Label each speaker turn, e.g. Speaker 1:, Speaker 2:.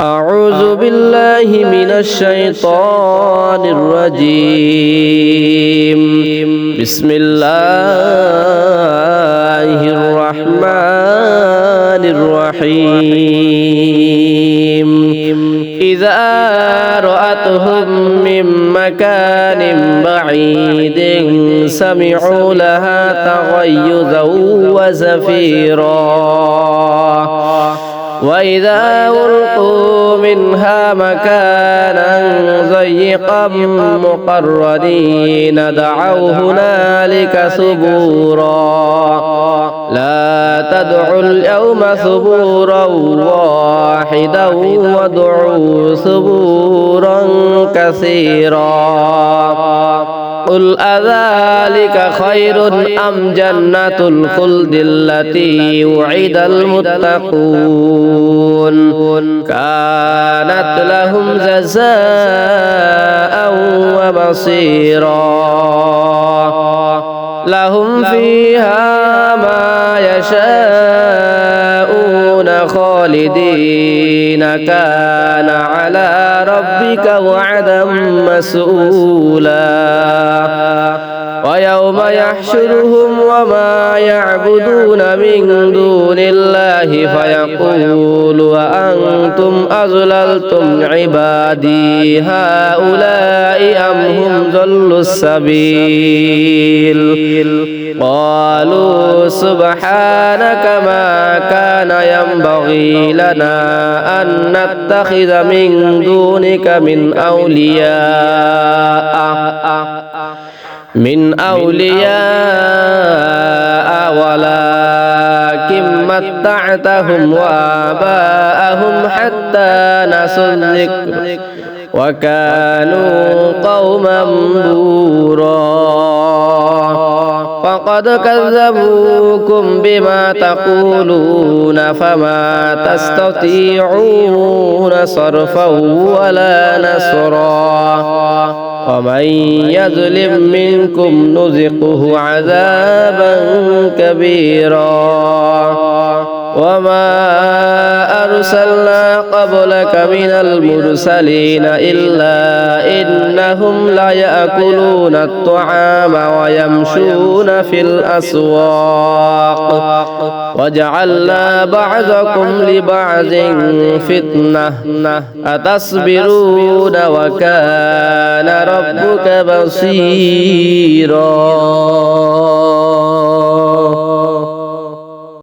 Speaker 1: أعوذ بالله من الشيطان الرجيم. بسم الله الرحمن الرحيم. إذا رأتهم من مكان بعيد سمعوا لها تغيظا وزفيرا. وإذا ألقوا منها مكانا ضيقا مقرنين دعوا هنالك ثبورا لا تدعوا اليوم ثبورا واحدا وادعوا ثبورا كثيرا قل أذلك خير أم جنة الخلد التي وعد المتقون؟ كانت لهم جزاء ومصيرا. لهم فيها يشاءون خالدين كان على ربك وعدا مسؤولا ويوم يحشرهم وما يعبدون من دون الله فيقول وأنتم أضللتم عبادي هؤلاء أم هم ضلوا السبيل قالوا سبحانك ما كان ينبغي لنا أن نتخذ من دونك من أولياء. من أولياء ولكن متعتهم وآباءهم حتى نسوا الذكر وكانوا قوما بورا. فقد كذبوكم بما تقولون فما تستطيعون صرفا ولا نصرا. ومن يظلم منكم نذقه عذابا كبيرا. وما أرسلنا قبلك من المرسلين إلا إنهم ليأكلون الطعام ويمشون في الأسواق. وجعلنا بعضكم لبعض فتنة. أتصبرون وكان ربك بصيرا.